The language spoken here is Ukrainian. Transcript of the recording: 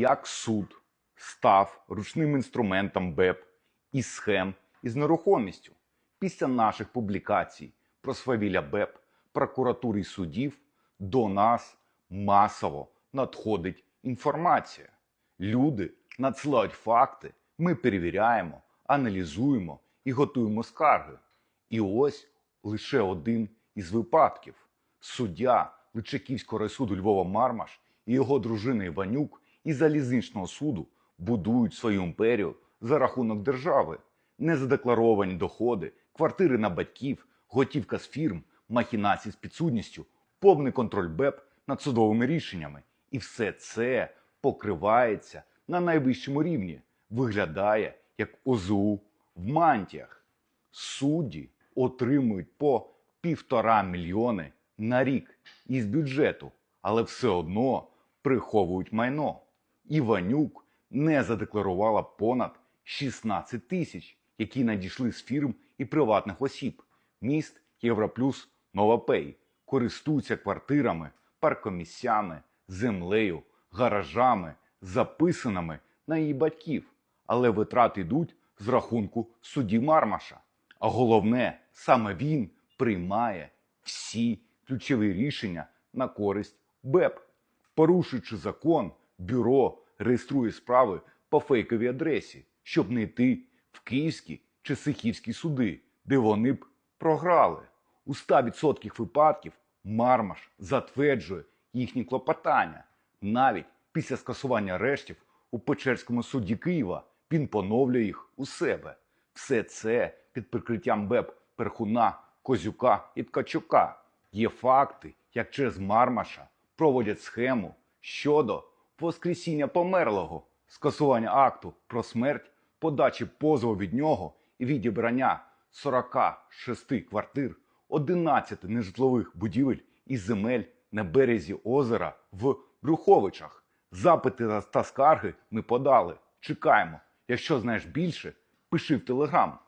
як суд став ручним інструментом БЕП і схем із нерухомістю. Після наших публікацій про свавілля БЕП, прокуратури і судів до нас масово надходить інформація. Люди надсилають факти, ми перевіряємо, аналізуємо і готуємо скарги. І ось лише один із випадків. Суддя Личаківського райсуду Львова Мармаш і його дружина Іванюк із залізничного суду будують свою імперію за рахунок держави. Незадекларовані доходи, квартири на батьків, готівка з фірм, махінації з підсудністю, повний контроль БЕП над судовими рішеннями. І все це покривається на найвищому рівні, виглядає як ОЗУ в мантіях. Судді отримують по півтора мільйони на рік із бюджету, але все одно приховують майно. Іванюк не задекларувала понад 16 тисяч, які надійшли з фірм і приватних осіб. Міст Європлюс Новапей користуються квартирами, паркомісцями, землею, гаражами, записаними на її батьків, але витрати йдуть з рахунку судді Мармаша. А головне, саме він приймає всі ключові рішення на користь БЕП. Порушуючи закон, бюро реєструє справи по фейковій адресі, щоб не йти в київські чи сихівські суди, де вони б програли. У 100% випадків Мармаш затверджує їхні клопотання. Навіть після скасування арештів у Печерському суді Києва він поновлює їх у себе. Все це під прикриттям БЕП Перхуна, Козюка і Ткачука. Є факти, як через Мармаша проводять схему щодо воскресіння померлого, скасування акту про смерть, подачі позову від нього і відібрання 46 квартир, 11 нежитлових будівель і земель на березі озера в Брюховичах. Запити та скарги ми подали. Чекаємо. Якщо знаєш більше, пиши в телеграм.